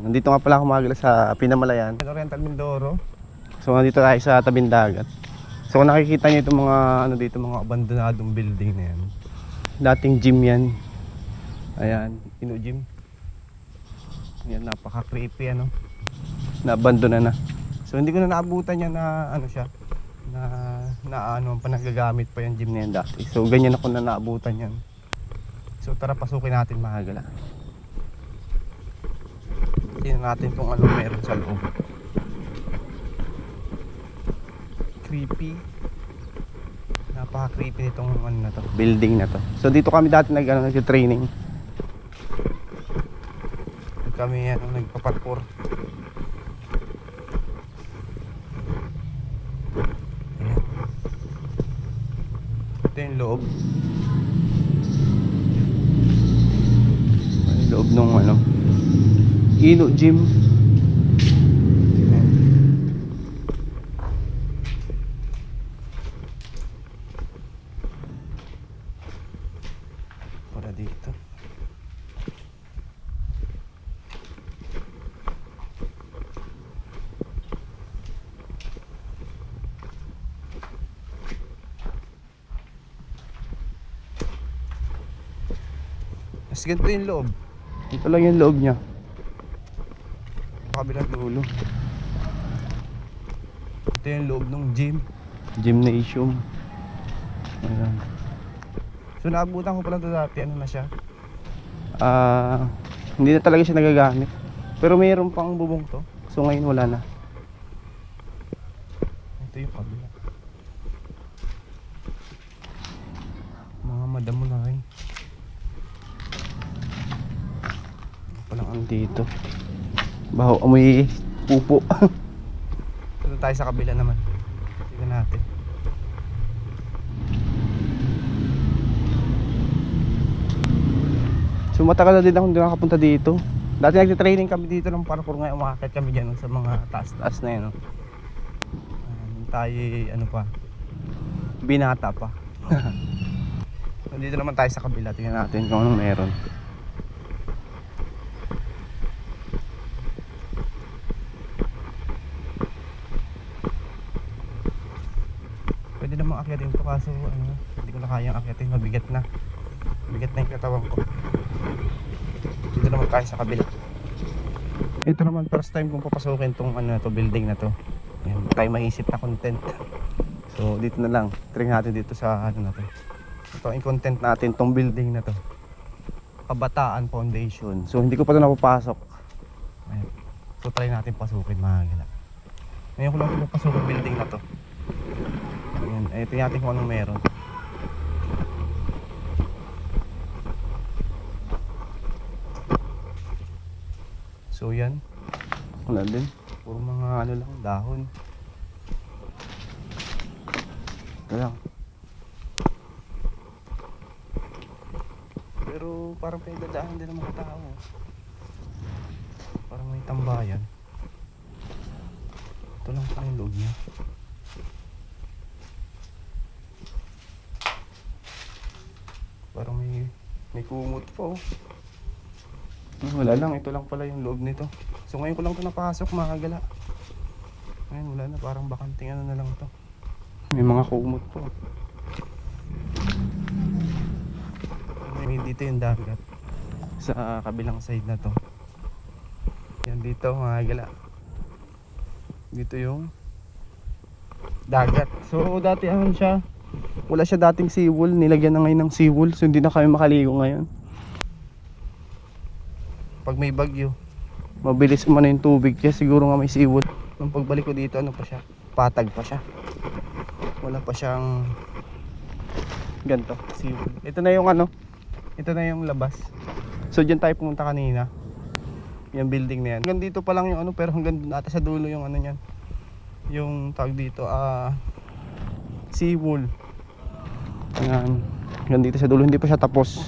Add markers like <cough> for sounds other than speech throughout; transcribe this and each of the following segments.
Nandito nga pala ako magala sa Pinamalayan. Oriental Mindoro. So nandito tayo sa tabing dagat. So kung nakikita niyo itong mga ano dito mga abandonadong building na yan. Dating gym yan. Ayan, Ino Gym. Yan napaka-creepy ano. Na-abandona na. So hindi ko na naabutan yan na ano siya na na ano pa nagagamit pa yung gym na yan dati. So ganyan ako na naabutan yan. So tara pasukin natin mga gala. Tingnan natin kung ano meron sa loob. Creepy. Napaka-creepy nitong ano na to, building na to. So dito kami dati nag ano, nag-training. Kami ano, nagpa-parkour. Ito yung loob. Yung loob nung ano, Ino Gym. Para dito. Mas ganito yung loob. Ito lang yung loob niya. Kabilang dulo. Ito yung loob ng gym. Gymnasium. Ayan. So naabutan ko pala ito dati. Ano na siya? Ah, hindi na talaga siya nagagamit. Pero mayroon pang bubong to. So ngayon wala na. Ito yung kabila. Mga madamo na rin. Palang ang dito. Baho, amoy pupo. Dito <laughs> tayo sa kabila naman. Tingnan natin. So matagal na din ako hindi nakapunta dito. Dati nagtitraining kami dito ng parkour ngayon umakit kami dyan sa mga taas-taas na yun. No? Tayo ano pa, binata pa. <laughs> Nandito naman tayo sa kabila. Tingnan natin kung anong meron. Akyatin to kaso ano, hindi ko na kayang akyatin. Mabigat na. Mabigat na yung katawan ko. Dito naman tayo sa kabila. Ito naman first time kong papasukin tong ano na to, building na to. Yan, tayo maisip na content. So dito na lang, try natin dito sa ano na to. Ito yung content natin tong building na to. Kabataan Foundation. So hindi ko pa ito napapasok. Ayan. So try natin pasukin mga gala. Ngayon ko lang ito papasukin building na to. Ayan, eh, ito natin kung anong meron. So yan. Wala din. Puro mga ano lang, dahon. Ito lang. Pero parang pinagdadahan din ng mga tao. Parang may tambayan. Ito lang pala yung loob niya. Parang may kumot pa oh. Ah, Wala lang, ito lang pala yung loob nito. So ngayon ko lang ito napasok mga gala. Ngayon wala na, parang bakanting ano na lang to. May mga kumot po. May dito yung dagat. Sa kabilang side na to. Yan dito mga gala. Dito yung dagat. So dati ano siya, wala siya dating seawall, nilagyan na ngayon ng seawall so hindi na kami makaligo ngayon. Pag may bagyo, mabilis man yung tubig kaya siguro nga may seawall. Nung pagbalik ko dito, ano pa siya? Patag pa siya. Wala pa siyang ganto, seawall. Ito na yung ano, ito na yung labas. So diyan tayo pumunta kanina. Yung building na yan. Hanggang dito pa lang yung ano, pero hanggang dun ata sa dulo yung ano niyan. Yung tawag dito, ah, seawall. Ayan. Hanggang dito sa dulo, hindi pa siya tapos.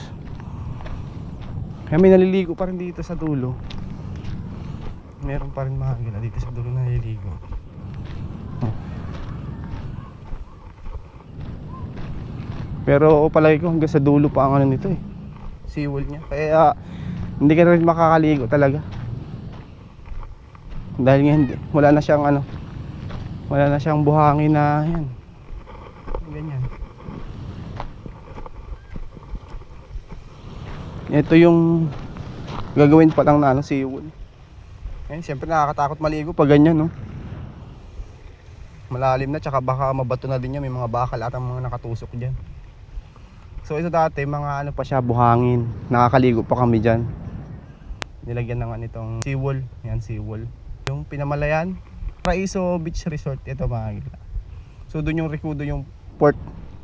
Kaya may naliligo pa rin dito sa dulo. Meron pa rin mga gila dito sa dulo naliligo. Oh. Pero palagi ko hanggang sa dulo pa ang ano nito eh. Seawall niya. Kaya hindi ka rin makakaligo talaga. Dahil nga wala na siyang ano, wala na siyang buhangin na yan. Ganyan. Ito yung gagawin pa lang na ano, seawall. Ngayon, siyempre nakakatakot maligo pag ganyan, no? Malalim na, tsaka baka mabato na din yan. May mga bakal at ang mga nakatusok dyan. So ito dati, mga ano pa siya, buhangin. Nakakaligo pa kami dyan. Nilagyan na nga nitong seawall. Yan, seawall. Yung pinamalayan, Paraiso Beach Resort, ito mga gila. So doon yung Rikudo yung support